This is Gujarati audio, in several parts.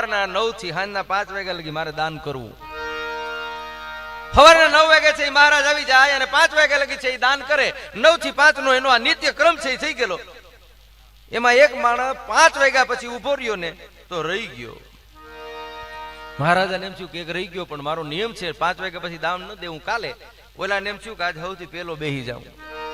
સવારના નવથી સાંજના પાંચ વાગ્યા લગી મારે દાન કરવું. સવારના નવ વાગે છે મહારાજ આવી જાય અને પાંચ વાગ્યા લગી છે એ દાન કરે. નવથી પાંચ નો એનો આ નિત્ય ક્રમ છે થઈ ગયેલો. એમાં એક માણસ પાંચ વાગ્યા પછી ઊભો રહ્યો ને તો રહી ગયો. મહારાજાને એમ થયું કે રહી ગયો, પણ મારો નિયમ છે પાંચ વાગ્યા પછી દાન ન દેવું કાલે. ઓલાને એમ થયું કે આજે સૌથી પેલો બેહી જાઉં.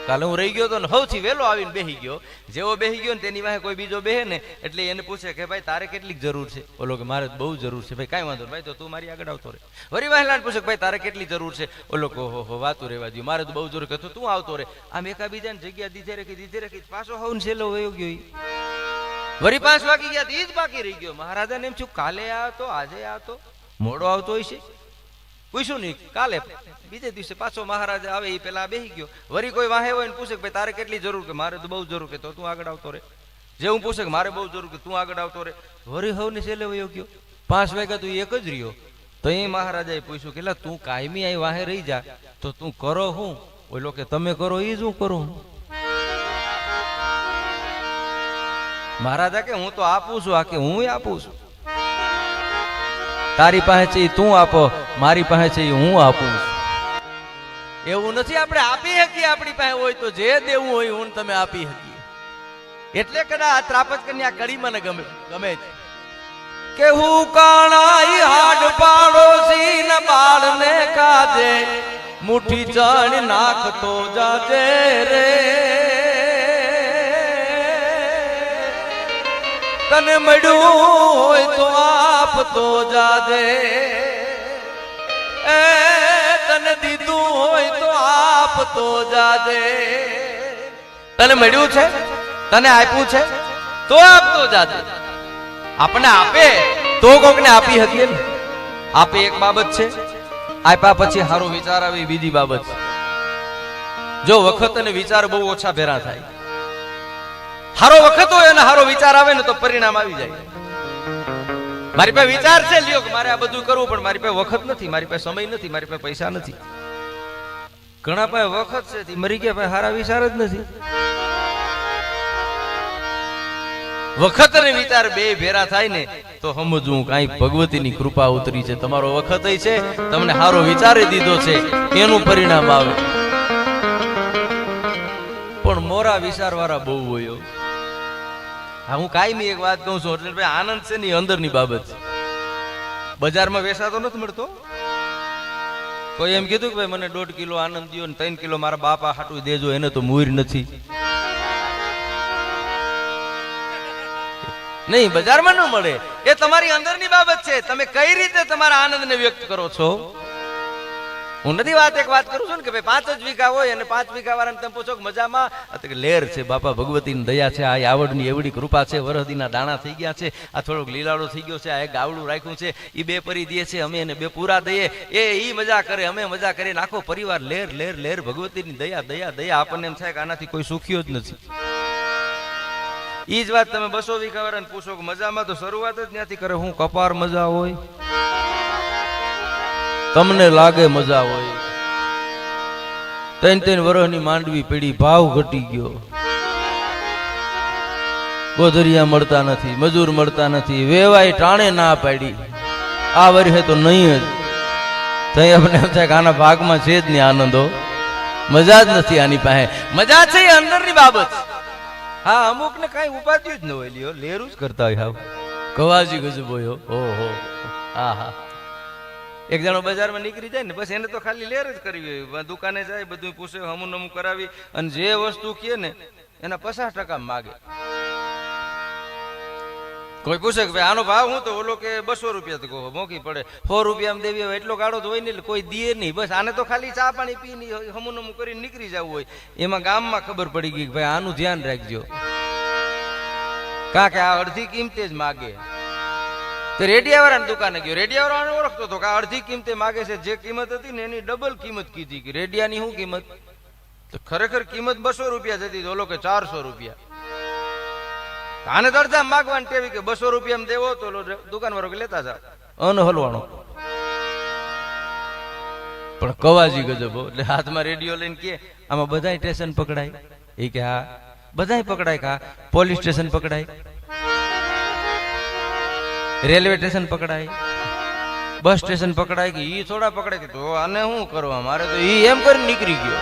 કાલે હું રહી ગયો તો ને સૌથી વહેલો આવીને બેહી ગયો. જેવો બેહી ગયો ને તેની પાસે કોઈ બીજો બેહે ને, એટલે એને પૂછે કે ભાઈ તારે કેટલીક જરૂર છે? ઓલો કે મારે બહુ જરૂર છે. ભાઈ કાંઈ વાંધો. ભાઈ તો તું મારી આગળ આવતો રહે. વરી વાહેલાને પૂછે ભાઈ તારે કેટલી જરૂર છે? ઓલો કહો હો હો, વાતું રહેવા દઉં મારે તો બહુ જરૂર કે તો આવતો રહે. આમ એકાબીજાને જગ્યા દીધે રાખી દીધે રાખી, પાછો હોઉં છેલ્લો વયો ગયો વરી પાંચ વાગી ગયા ઈ જ બાકી રહી ગયો. મહારાજાને એમ છું કાલે આવતો, આજે આવતો. મોડો આવતો હોય છે. પૂછ્યું નહીં, કાલે બીજે દિવસે પાછો મહારાજા આવે એ પેલા બેસી ગયો. વરી કોઈ વાહે હોય ને પૂછે કે તારે કેટલી જરૂર કે? મારે તો બહુ જરૂર કે, તો તું આગળ આવતો રે. જે હું પૂછે કે મારે બહુ જરૂર કે, તું આગળ આવતો રે. વરી હવને છેલ્લે વયો ગયો. પાંચ વાગ્યા તું એક જ રહ્યો. તો એ મહારાજાએ પૂછ્યું કે તું કાયમી અહીં વાહે રહી જા, તો તું કરો હું? ઓલો કે, તમે કરો એ જ હું કરું મહારાજા કે, હું તો આપું છું, આ કે હું આપું છું? તારી પાસે છે તું આપો, મારી પાસે છે હું આપું એવું નથી આપણે આપી શકીએ, આપણી પાસે હોય તો જે દેવું હોય હું તમે આપી શકીએ. એટલે કદાચ ત્રાપજ કન્યા કડી મને ગમે ગમે છે. કે હું કાણાઈ હાડ પાડોશી ન બાળને કાજે મુઠ્ઠી જણ નાખતો જાજે રે. તને મળ્યું હોય તો આપતો જાજે. એ તને દીધું હોય તો આપતો જાજે. તને મળ્યું છે? તને આપ્યું છે? તો આપતો જાજે. આપણે આપે, તો કોકને આપી હતી ને આપે એક બાબત છે. આપ્યા પછી સારો વિચાર આવે બીજી બાબત. જો વખત અને વિચાર બહુ ઓછા ભેરા થાય. હારો વખત હોય અને હારો વિચાર આવે ને તો પરિણામ આવી જાય. મારી પાસે વિચાર છે, લ્યો કે મારે આ બધું કરવું, પણ મારી પાસે વખત નથી, મારી પાસે સમય નથી, મારી પાસે પૈસા નથી. ઘણા પાસે વખત છે મરી ગયા પાસે હારા વિચાર જ નથી. વખત અને વિચાર બે ભેરા થાય ને, તો સમજવું ભગવતી ભગવતીની કૃપા ઉતરી છે. તમારો વખત છે, તમને હારો વિચારે દીધો છે, એનું પરિણામ આવે. પણ મોરા વિચાર વાળા બહુ હોય. હો. કાયમી એક વાત કહું છું, એટલે ભાઈ આનંદ છે ને અંદરની બાબત છે. બજારમાં વેસાતો નથી મળતો. કોઈ એમ કીધું કે ભાઈ મને દોઢ કિલો આનંદ દો ને ત્રણ કિલો મારા બાપા હાટું દેજો, એને તો મૂર નથી. નહીં, બજારમાં ન મળે. એ તમારી અંદરની બાબત છે. તમે કઈ રીતે તમારા આનંદને વ્યક્ત કરો છો? હું નથી વાત એક વાત કરું છું ને કે ભાઈ પાંચ જ વીઘા હોય અને પાંચ વીઘા વાળાને તમે પૂછો કે મજામાં? લેર છે, બાપા ભગવતીની દયા છે, આ આવડની એવડી કૃપા છે, વરહદીના દાણા થઈ ગયા છે, આ થોડોક લીલાડો થઈ ગયો છે, આ એક ગાવડું રાખ્યું છે એ બે પરી દે છે, અમે એને બે પૂરા દઈએ. એ ઈ મજા કરે, અમે મજા કરીએ આખો પરિવાર લેર લેર લેર ભગવતીની દયા દયા દયા આપણને એમ થાય કે આનાથી કોઈ સુખ્યો જ નથી. ઈ જ વાત તમે બસો વીઘા વાળાને પૂછો કે મજામાં? તો શરૂઆત જ ત્યાંથી કરે. હું કપાર મજા હોય. તમને લાગે મજા હોય. ત્રણ ત્રણ વર્ષની માંડવી પીડી, ભાવ ઘટી ગયો. ગોધરિયા મળતા નથી, મજૂર મળતા નથી વેવાય ટાણે ના પાડી. આ વર્ષે તો નહીં જ. તઈ આપણે એમ થાય કે આના ભાગમાં છે જ નહીં આનંદો મજા જ નથી આની પાસે. મજા છે અંદરની બાબત. હા અમુક ને કઈ ઉપાધિ જ ન હોય, લ્યો. લેરું જ કરતા હોય, હાવ. કવાજી ગજબ હોય, હો. ઓહો. હા હા એક જણો બજારમાં નીકળી જાય ને બસ એને તો ખાલી લેર જ કરવી હોય. દુકાને જાય બધું પૂછે હમું નમું કરાવી. અને જે વસ્તુ કહે ને, એના પચાસ ટકા માગે. કોઈ પૂછે કે આનો ભાવ હું તો? ઓલો કે, બસો રૂપિયા તો મોંઘી પડે. સો રૂપિયા દેવી હોય, એટલો ગાળો તો હોય નહીં કોઈ દે નહીં. બસ આને તો ખાલી ચા પાણી પી નહીં હમું નમું કરીને નીકળી જવું હોય. એમાં ગામમાં ખબર પડી ગઈ કે ભાઈ, આનું ધ્યાન રાખજો. કારણ કે આ અડધી કિંમતે જ માગે. તે રેડિયાવાળાની દુકાને ગયો. રેડિયાવાળાને ઓળખતો હતો કે અડધી કિંમતે માગે છે. જે કિંમત હતી ને એની ડબલ કિંમત કીધી કે રેડિયાની શું કિંમત? તો ખરેખર કિંમત બસો રૂપિયા જતી ઓલો કે ચારસો રૂપિયા. આને તો માગવાની ટેવી કે બસો રૂપિયા દેવો તો દુકાન વાળો કે લેતા જા અન હલવાણો પણ કવાજી ગજબો એટલે હાથમાં રેડિયો લઈને કે આમાં બધાય સ્ટેશન પકડાય. એ કે હા. બધાય પકડાય કા પોલીસ સ્ટેશન પકડાય. રેલવે સ્ટેશન પકડાય, બસ સ્ટેશન પકડાય કે ઈ થોડા પકડે કે તો આને શું કરવા? મારે તો ઈ એમ કરીને નીકળી ગયો.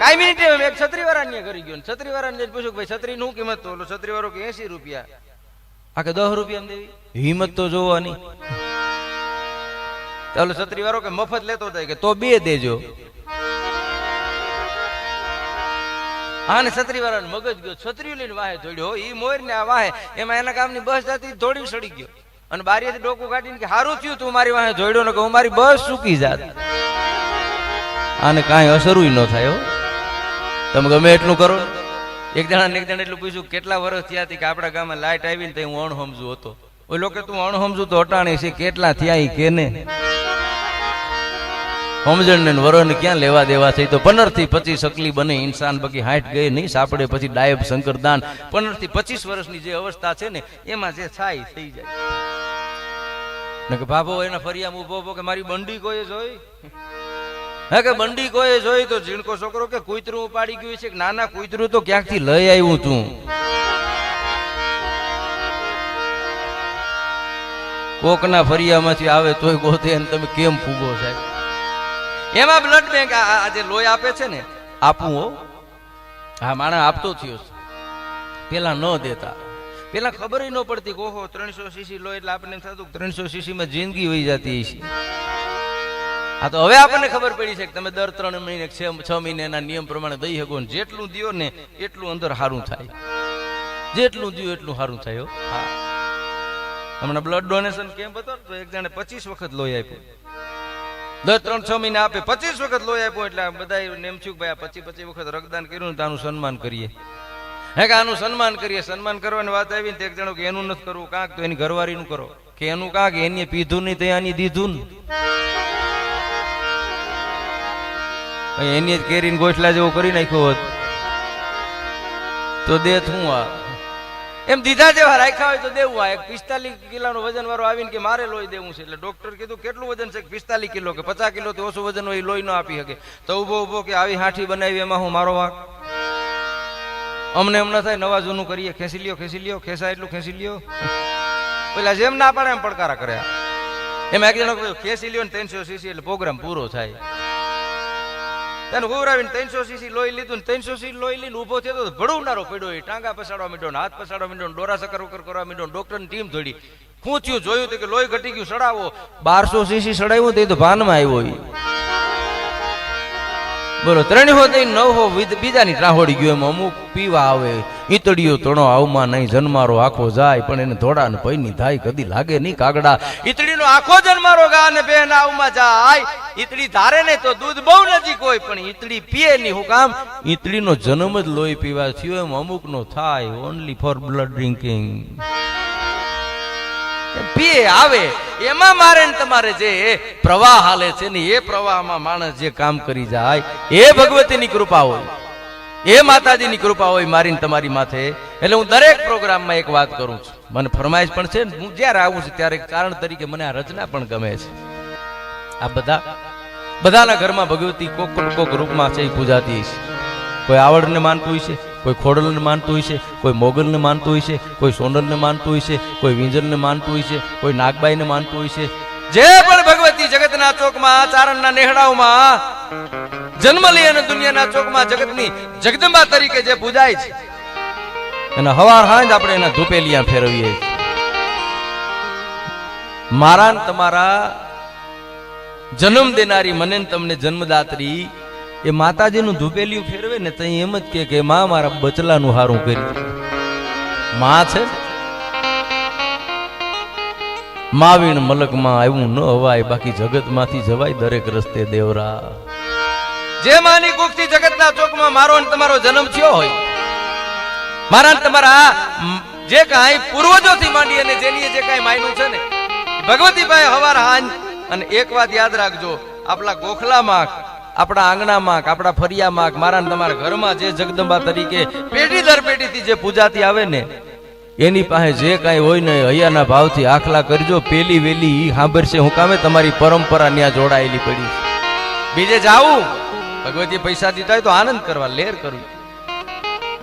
કાંઈ મિનિટે એક છત્રી વાળા કરી ગયો છત્રી વાળાને પૂછ્યું કે ભાઈ છત્રી નું કિંમત તો છત્રી વાળો કે એસી રૂપિયા. આ કે દસ રૂપિયા દેવી. હિંમત તો જોવાની. ચાલો છત્રી વાળો કે મફત લેતો થાય કે તો બે દેજો. આને છત્રી વાળાને મગજ ગયો છત્રી લઈને વાહે દોડ્યો. એ મોર ને આ વાહે. એમાં એના કામની બસ જતી દોડી સડી ગયો. અને બારીએથી ડોકું કાઢીને કે, હારું થયું તું મારી વાહે જોડ્યો ને કે હું મારી બસ ચૂકી જાત. આને કાંઈ અસરુય ન થાય, હો. તમે ગમે એટલું કરો. એક જણા એક જણા એટલું પૂછ્યું, કેટલા વર્ષ થયા હતી કે આપણા ગામમાં લાઇટ આવી ને તો હું અણહમજુ હતો? ઓલો કે તું અણહમજુ તો અટાણી છે, કેટલા થયા એ કે ને સમજણ ને વરોને ક્યાં લેવા દેવા છે? તો પંદરથી પચીસ અકલી બને, ઇન્સાન બાકી હાઈટ ગઈ નહીં, સાપડે પછી ડાયબ શંકરદાન પંદરથી પચીસ વર્ષની જે અવસ્થા છે ને, એમાં જે થાય થઈ જાય. કે બાબો એના ફરિયામાં ઊભો ઊભો કે મારી બંડી કોઈ જોઈ? હે કે બંડી કોઈ જોઈ? તો ઝીણકો છોકરો કે કુતરું ઉપાડી ગયું છે કે નાના કુતરું તો ક્યાંકથી લઈ આવ્યું તું? કોકના ફરિયામાંથી આવે તોય ગોતે તમે કેમ ફૂગો સાહેબ? એમાં બ્લડ બેંક આ લોહી આપે છે ને, આપવું હો. હા, માણસ આપતો થયો છે. પેલા ન દેતા. પેલા ખબર ન પડતી ઓહો, ત્રણસો સીસી લો એટલે આપણને થતું ત્રણસો સીસી માં જિંદગી વહી જતી છે હા, તો હવે આપણને ખબર પડી છે કે તમે દર ત્રણ મહિને છ મહિનાના નિયમ પ્રમાણે દઈ શકો ને જેટલું દિયો ને એટલું અંદર સારું થાય. જેટલું દિયો એટલું સારું થાય હા. હમણાં બ્લડ ડોનેશન કેમ્પ હતો તો એક જણે પચીસ વખત લોહી આપ્યું. દર ત્રણ છ મહિના આપે. પચીસ વખત લોહી આપ્યું એટલે બધા થયું ભાઈ પચીસ પચીસ વખત રક્તદાન કર્યું ને આનું સન્માન કરીએ. હે કે આનું સન્માન કરીએ? સન્માન કરવાની વાત આવી ને એક જણો કે એનું નથી કરવું કાંક, તો એની ઘરવાળીનું કરો. કે એનું કાંક, એની પીધું નહીં તો એની દીધું ને એની જ કેરીને ગોઠલા જેવો કરી નાખ્યો હોત. તો દે હું આ? એમ દીધા જેવા રાખ્યા હોય તો દેવું આ એક પિસ્તાલીસ કિલોનું વજન વાળો આવીને કે મારે લોહી દેવું છે. એટલે ડોક્ટર કીધું, કેટલું વજન છે? પિસ્તાલીસ કિલો કે પચાસ કિલો થી ઓછું વજન હોય લોહી ન આપી શકે. તો ઊભો ઊભો કે આવી હાઠી બનાવી, એમાં હું મારો વાંક? અમને એમ ન થાય, નવા જૂનું કરીએ, ખેંચી લ્યો ખેંચી લ્યો ખેંચા એટલું, ખેંચી લ્યો. પેલા જેમ ના પાડે એમ પડકારા કર્યા. એમાં એક જણો ખેંચી લ્યો ને ત્રણસો સીસી એટલે પ્રોગ્રામ પૂરો થાય. તેને હુવરાવીને ત્રણસો સીસી લોહી લીધું ને ત્રણસો સીસી લોહી લઈને ઊભો થયો તો ભડવનારો પડ્યો એ, ટાંગા પસાડવા માંડ્યો ને હાથ પસાડવા માંડ્યો ને ડોરા સકર વકર કરવા માંડ્યો ડોક્ટરની ટીમ દોડી. ખૂંચ્યું જોયું તો કે લોહી ઘટી ગયું, સડાવો. બારસો સીસી સડાવ્યું તો એ તો ભાનમાં આવ્યો બોલો ત્રણ હો તઈ નવ હો બીજાની ટ્રાહોડી ગયો એમ અમુક પીવા આવે, ઈતળીઓ તણો આવમાં નહીં, જન્મારો આખો જાય, પણ એને ધોળા ને પૈની થાય કદી લાગે નહીં કાગડા. ઈતડીનો આખો જન્મારો ગા ને બેન આવમાં જાય. ઈતડી ધારે ને તો દૂધ બહુ નજીક હોય, પણ ઈતડી પીએ નહીં, હું કામ? ઈતડીનો જન્મ જ લોહી પીવા થયો, એમ અમુક નો થાય ઓનલી ફોર બ્લડ ડ્રિંકિંગ પીએ આવે, એમાં મારે ને તમારે જે પ્રવાહ હાલે છે ને એ પ્રવાહમાં માણસ જે કામ કરી જાય, એ ભગવતીની કૃપા હોય. એ માતાજીની કૃપા હોય મારીને તમારી માથે. એટલે હું દરેક પ્રોગ્રામમાં એક વાત કરું છું. મને ફરમાઈશ પણ છે ને, હું જ્યારે આવું છું ત્યારે કારણ તરીકે મને આ રચના પણ ગમે છે. આ બધા, બધાના ઘરમાં ભગવતી કોક કોક રૂપમાં છે એ પૂજાતી છે કોઈ આવડને માનતું છે કોઈ ખોડલને માનતું હોય છે, કોઈ મોગલને માનતું હોય છે, કોઈ સોનલને માનતું હોય છે, કોઈ વિંજલને માનતું હોય છે, કોઈ નાગબાઈને માનતું હોય છે. જે પણ ભગવતી જગતના ચોકમાં, ચારણના નેહડાઓમાં, જન્મ લઈ અને દુનિયાના ચોકમાં જગતની જગદંબા તરીકે જે પૂજાય છે, એના હવાર હાંજ આપણે એના ધૂપેલિયા ફેરવીએ મારા તમારા જન્મ દેનારી મને તમને જન્મદાત્રી એ માતાજીનું ધૂપેલિયું ફેરવે ને તો એમ જ કે માં, મારા બચલાનું હારું કરી દે." માં છે માવીણ મલકમાં આવ્યું ન હવાય બાકી જગતમાંથી જવાય દરેક રસ્તે દેવરા જે માની કુખથી જગતના ચોકમાં મારો ને તમારો જન્મ થયો હોય, મારા તમારા જે કાંઈ પૂર્વજોથી માંડી અને જેની જે કાંઈ માયનું છે ને ભગવતીભાઈ હવાર હાંજ અને એક વાત યાદ રાખજો આપણા ગોખલામાં આપણા આંગણામાં આપણા ફરિયામાં મારા તમારા ઘરમાં જે જગદંબા તરીકે પેઢી દર પેઢીથી જે પૂજાતી આવે ને, એની પાસે જે કાંઈ હોય ને હૈયાના ભાવથી આખલા કરજો, પેલી વેલી ઈ સાંભળશે, હું કામે તમારી પરંપરા ત્યાં જોડાયેલી પડી. બીજે જાવું ભગવતી પૈસા દીધા હોય તો આનંદ કરવા, લેર કરવી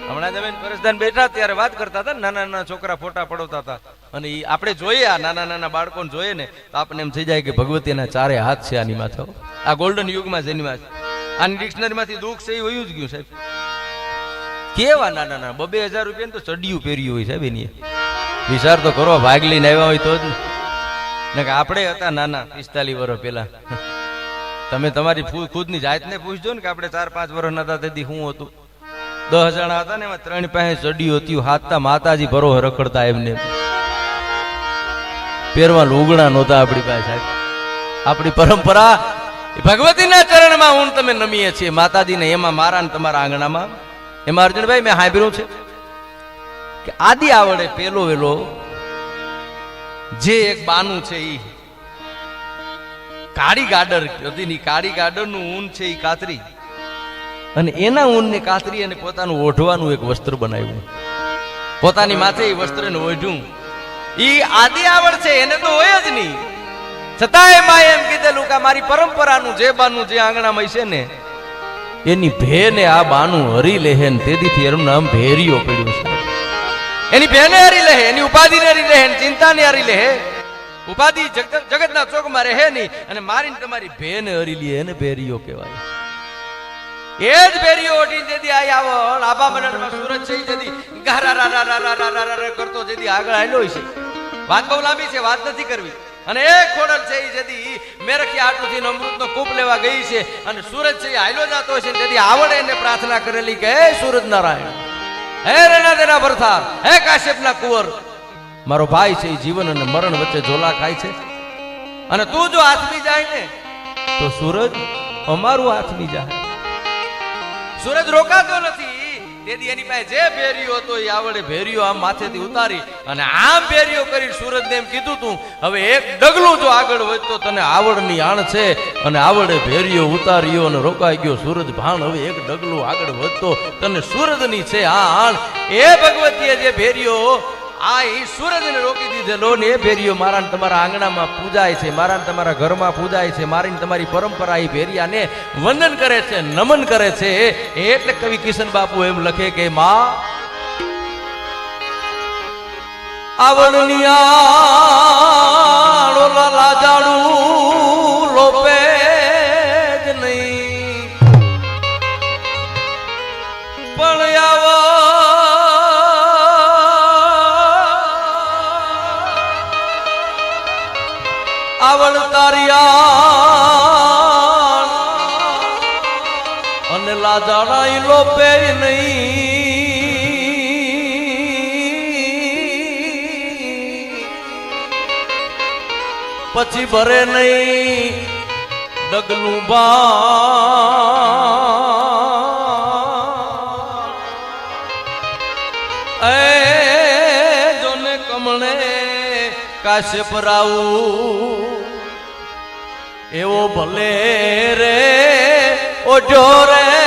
હમણાં જમીન પરસદાન બેઠા, ત્યારે વાત કરતા હતા નાના નાના છોકરા ફોટા પડાવતા હતા. અને એ આપણે જોઈએ, આ નાના નાના બાળકોને જોઈએ ને, તો આપણને એમ થઈ જાય કે ભગવતીના ચારે હાથ છે આની માથે આ ગોલ્ડન યુગમાં એની માથે. આની ડિક્શનરીમાંથી દુઃખ છે એ વયું જ ગયું સાહેબ. કેવા નાના નાના? બબે હજાર રૂપિયા તો ચડિયું પહેર્યું હોય સાહેબ એની. વિચાર તો કરો, ભાગ લઈને આવ્યા હોય તો જ ને. કે આપણે હતા નાના, પિસ્તાલીસ વર્ષ પહેલા. તમે તમારી ખુદની જાતને પૂછજો ને કે આપણે ચાર પાંચ વર્ષના હતા તેથી શું હતું. દસ જણા હતા ને, એમાં ત્રણ પાસે ચડ્યું હતું હાથતા માતાજી ભરો રખડતા એમને. પહેરવા લુગડા નહોતા આપણી પાસે. આપણી પરંપરા ભગવતીના ચરણમાં હું તમે નમીએ છીએ. માતાજીને એમાં મારા ને તમારા આંગણામાં. એમાં અર્જુનભાઈ, મેં સાંભળ્યું છે કે આદિ આવડે પેલો વેલો જે એક બાનું છે એ કાળી ગાડર હતી કાળી ગાડરનું ઊન છે એ કાતરી. અને એના ઊનને કાતરી અને પોતાનું ઓઢવાનું એક વસ્ત્ર બનાવ્યું. પોતાની માથે એ વસ્ત્રને ઓઢ્યું. ઈ આદિ આવડ છે, એને તો હોય જ નહીં. છતાં એમાં એમ કીધેલું કે મારી પરંપરાનું જે બાનું જે આંગણામાં હશે ને, એની ભેને આ બાનું હરી લેહે ને તેથી એનું નામ ભેરીઓ પડ્યું છે. એની ભેને હરી લેહે, એની ઉપાધિને હરી લેહે ચિંતાને હરી લેહે. ઉપાધિ જગતના ચોકમાં રહે નહીં અને મારીને તમારી ભેને હરી લે, એને ભેરીઓ કહેવાય. એ જ ભેરિયો ઓટી જેદી આઈ આવો લાભા મનરમાં સુરત છે જેથી ગારા રા રા રા રા રા કરતો જેદી આગળ આલ્યો છે. વાત બહુ લાંબી છે, વાત નથી કરવી. અને એ ખોડલ છે એ જેથી મેરખી આટલું અમૃતનો કૂપ લેવા ગઈ છે અને સુરત છે હાલ્યો જાતો છે તેથી આવડે એને પ્રાર્થના કરેલી કે, હે સૂરજ નારાયણ, હે રેના તેના ભરથા હે કાશ્યપના કુંવર, મારો ભાઈ છે એ જીવન અને મરણ વચ્ચે ઝોલા ખાય છે. અને તું જો હાથમી જાય ને, તો સૂરજ અમારું હાથમી જાય. સૂરજ રોકાતો નથી તેથી એની પાસે જે ભેરિયો હતો એ આવડે ભેરિયો આમ માથેથી ઉતારી અને આમ ભેરિયો કરી સૂરજને એમ કીધું તું, હવે એક ડગલું જો આગળ વધતો તને આવડની આણ છે. અને આવડે ભેરિયો ઉતાર્યો અને રોકાઈ ગયો. સૂરજ, ભાણ, હવે એક ડગલું આગળ વધતો તને સૂરજની છે આ આણ. એ ભગવતીએ જે ભેરિયો આ એ સૂરજને રોકી દીધેલો ને એ ભેરીઓ મારા તમારા આંગણામાં પૂજાય છે મારા તમારા ઘરમાં પૂજાય છે મારી તમારી પરંપરા એ ભેરિયાને વંદન કરે છે, નમન કરે છે. એટલે કવિ કિશન બાપુ એમ લખે કે, માં ઓલા લાજાડું તારિયા અને લાજાણા લો પે નહીં. પછી ભરે નહીં ડગલું બા એ જોને કમણે કાશ્યપ રાવું એવો ભલે રે ઓઢો રે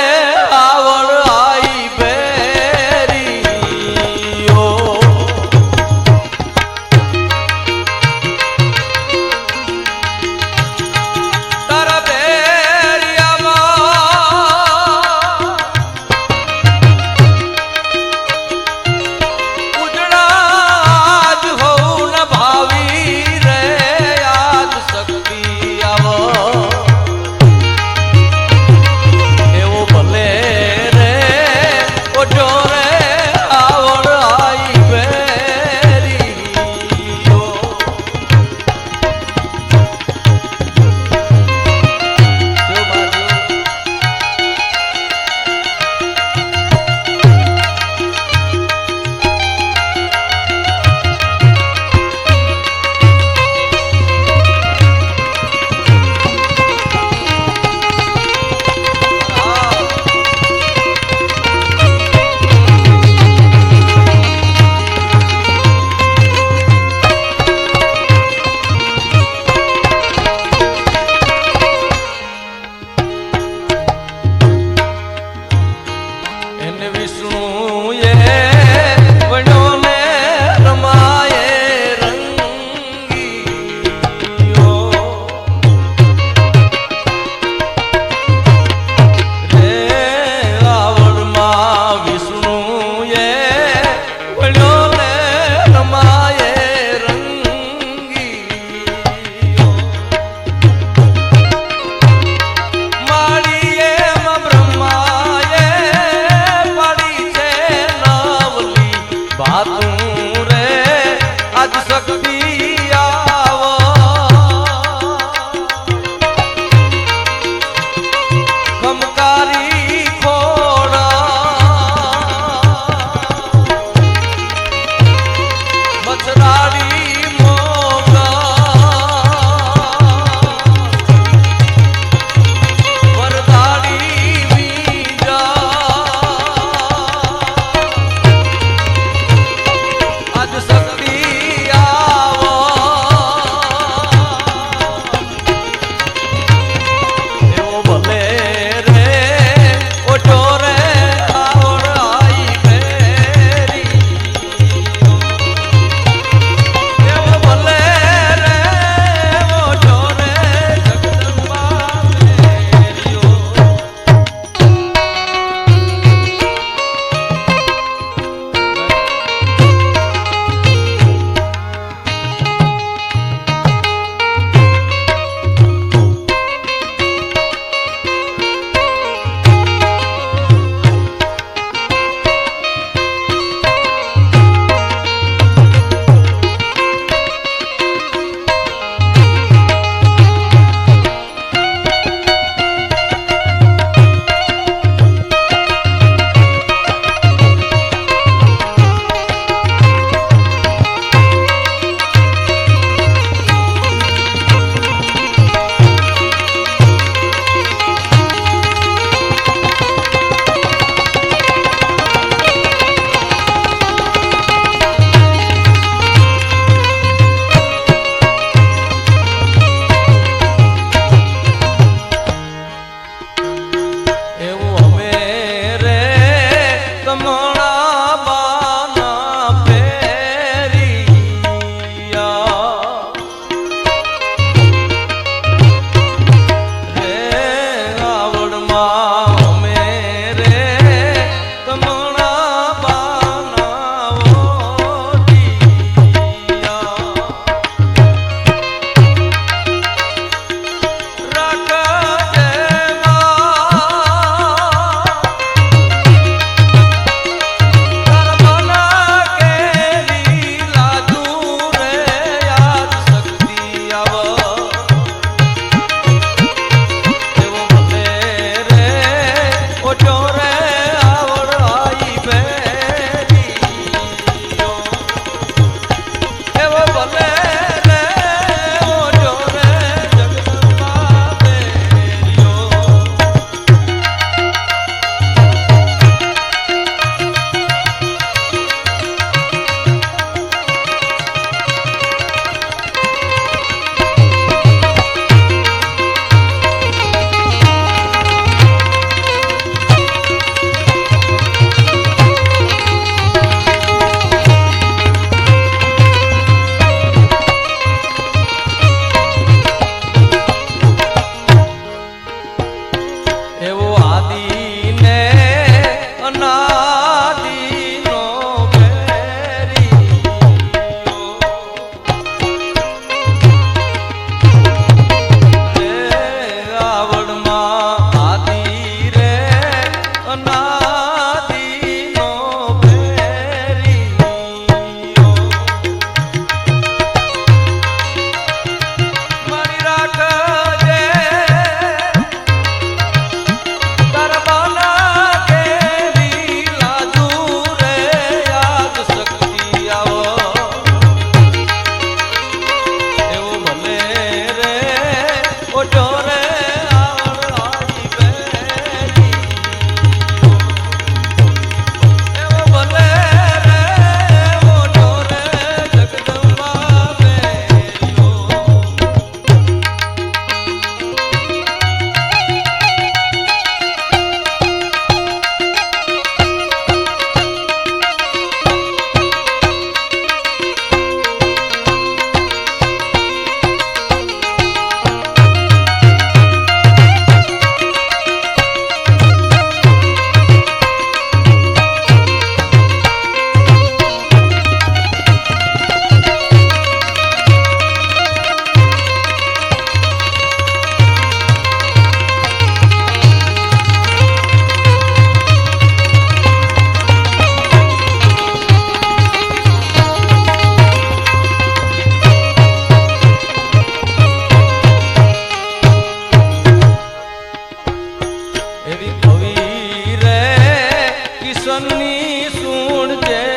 સૂણ જે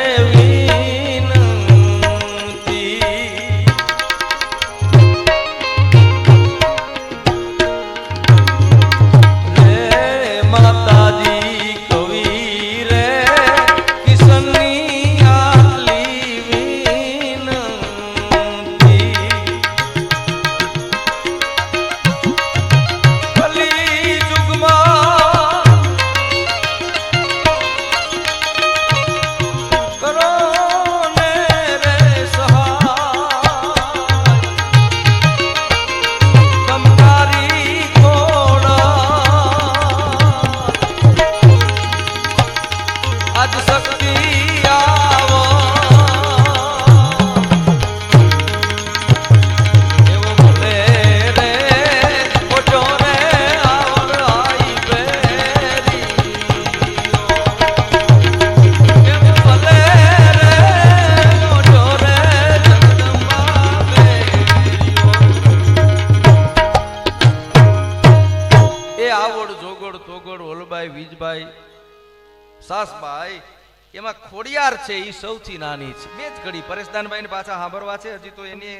છે એ સૌથી નાની છે. બે જ ઘડી પરેશદાનભાઈ ને પાછા સાંભળવા છે. હજી તો એને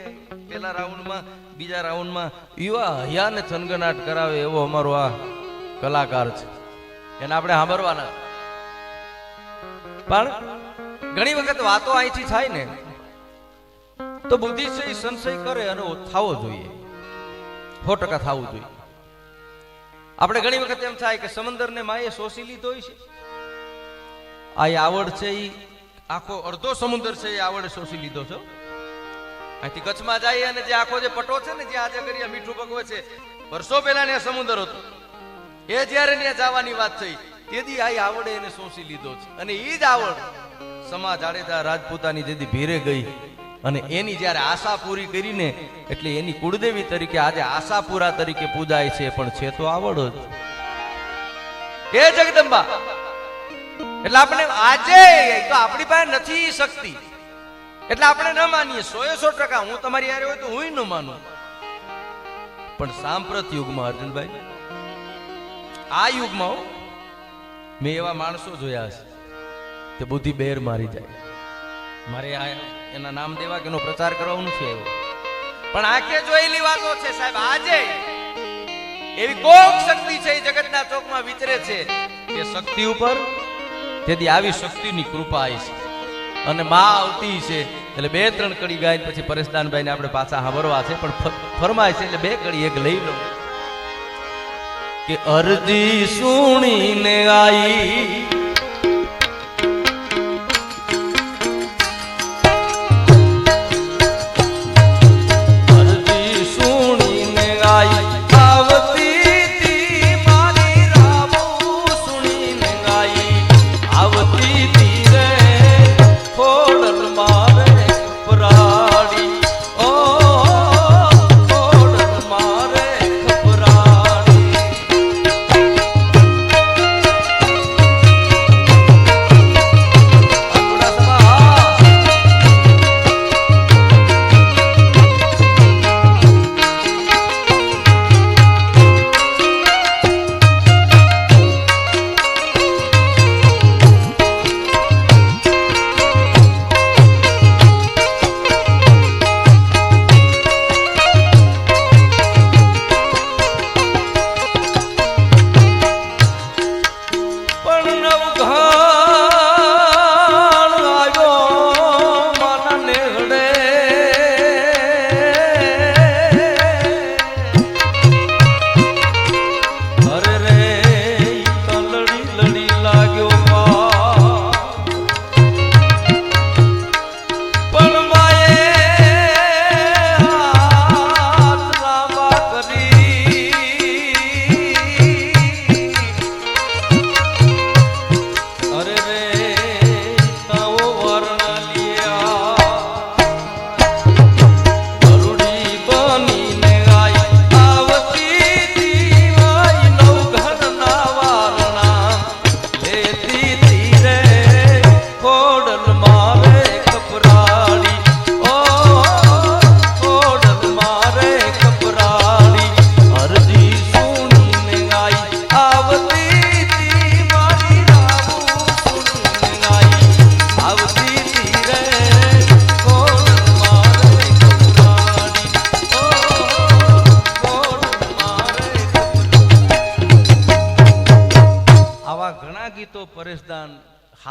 પેલા રાઉન્ડમાં, બીજા રાઉન્ડમાં યુવા હયાને થનગનાટ કરાવે એવો અમારો આ કલાકાર છે. એને આપણે સાંભળવાના. પણ ઘણી વખત વાતો અહીંથી થાય ને, તો બુદ્ધિ છે એ સંશય કરે અને થવો જોઈએ. સો ટકા થવું જોઈએ. આપણે ઘણી વખત એમ થાય કે સમંદરને માએ શોષી લીધો છે. આ આવડ છે એ આખો અડધો સમુદ્ર છે એ આવડે શોષી લીધો છે? અહીંથી કચ્છમાં જઈએ અને જે આખો જે પટો છે ને, જે આજે કરીએ મીઠું ભગવે છે, વર્ષો પહેલા ને સમુદ્ર હતો. એ જ્યારે ને જવાની વાત થઈ, તેથી આ આવડે એને શોષી લીધો છે. અને એ જ આવડ સમા જાડેજા રાજપૂતાની જેથી ભીરે ગઈ. અને એની જ્યારે આશા પૂરી કરીને, એટલે એની કુળદેવી તરીકે આજે આશાપુરા તરીકે પૂજાય છે, પણ છે તો આવડ જ. એ જગદંબા એટલે આપણે આજે તો આપણી પાસે નથી શક્તિ. એટલે આપણે ન માનીએ. સો એ સો ટકા. હું તમારી યારે હોય તો હું ન માનું. પણ સાંપ્રત યુગમાં, અર્જુનભાઈ, આ યુગમાં મેં એવા માણસો જોયા છે તે બુદ્ધિ બેર મારી જાય. મારે આ એના નામ દેવા કે એનો પ્રચાર કરવાનો નથી આવ્યો. પણ આંખે જોયેલી વાતો છે સાહેબ, આજે એવી કોક શક્તિ છે એ જગતના ચોકમાં વિચરે છે કે શક્તિ ઉપર તેથી આવી શક્તિની કૃપા આવી છે. અને મા આવતી છે, એટલે બે ત્રણ કડી ગાય પછી પરેશદાનભાઈને આપણે પાછા સાંભળવા છે, પણ ફરમાય છે એટલે બે કડી એક લઈ લઉં. કે અરજી સુણીને આઈ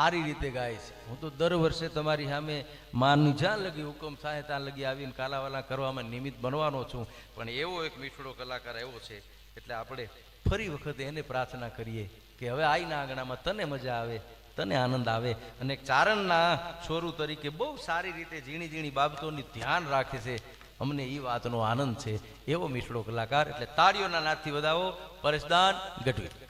સારી રીતે ગાય છે. હું તો દર વર્ષે તમારી સામે માનું જ્યાં લગી હુકમ થાય ત્યાં લગી આવીને કાલાવાલા કરવામાં નિમિત્ત બનવાનો છું. પણ એવો એક મીઠડો કલાકાર એવો છે, એટલે આપણે ફરી વખતે એને પ્રાર્થના કરીએ કે હવે આઈના આંગણામાં તને મજા આવે, તને આનંદ આવે અને ચારણના છોરું તરીકે બહુ સારી રીતે ઝીણી ઝીણી બાબતોની ધ્યાન રાખે છે. અમને એ વાતનો આનંદ છે. એવો મીઠડો કલાકાર, એટલે તાળીઓના નાથથી વધાવો. પરેશદાન ગઢવી